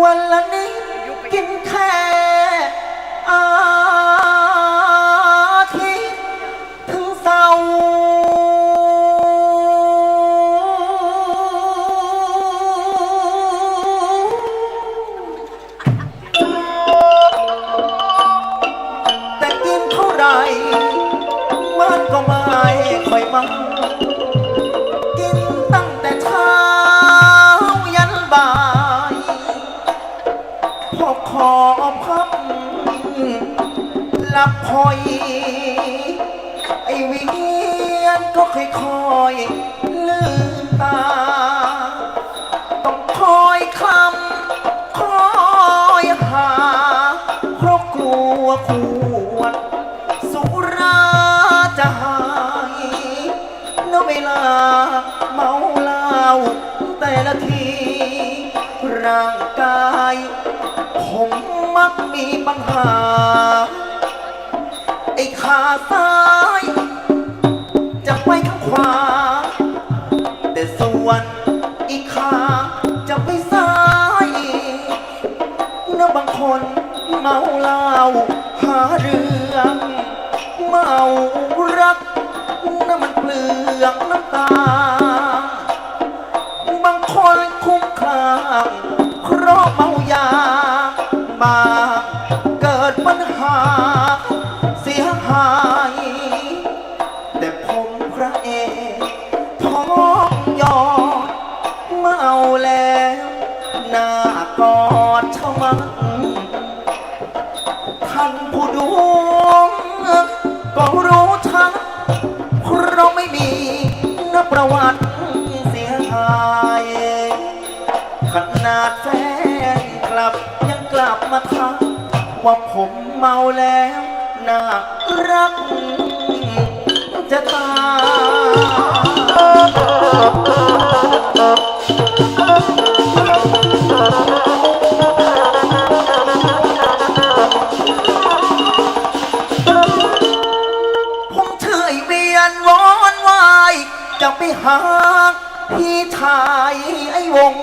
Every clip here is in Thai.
วันละนิดกินแค่ หลับคอย ไอเวียนก็ค่อยๆลืมตา ต้องคอยคลำคอยหาเพราะกลัวขวด สุราจะหายณเวลาเมาเหล้าแต่ละที ร่างกาย ผมมักมีปัญหา อ้ขาซ้าย จะไปข้างขวา แต่ส่วนอีกขาจะไปซ้ายนะบางคนเมาเหล้าหาเรื่องเมารักนะมันเปลืองน้ำตา บางคนคุ้มคลั่ง ท่านผู้ดูก็รู้ชัดเพราะไม่มีนประวัติเสียหายขนาดแฟนกลับยังกลับมาทักว่าผมเมาแล้วน่ารักาพี่ชายไอ้วง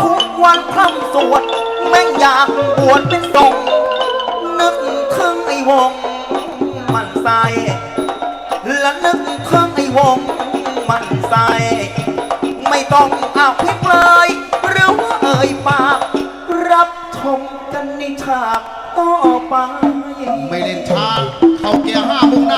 ทุกวันพร่ำสวดแม่งอยากบวชเป็นสงฆ์นึกถึงไอ้วง มันใสและนึกถึงไอ้วง มันใสไม่ต้องอภิปรายหรือว่าเอ่ยปาก รับชมกันในฉาก ต่อไป ไม่เล่นช้า เข้าเกียร์ห้ามุ่งหน้า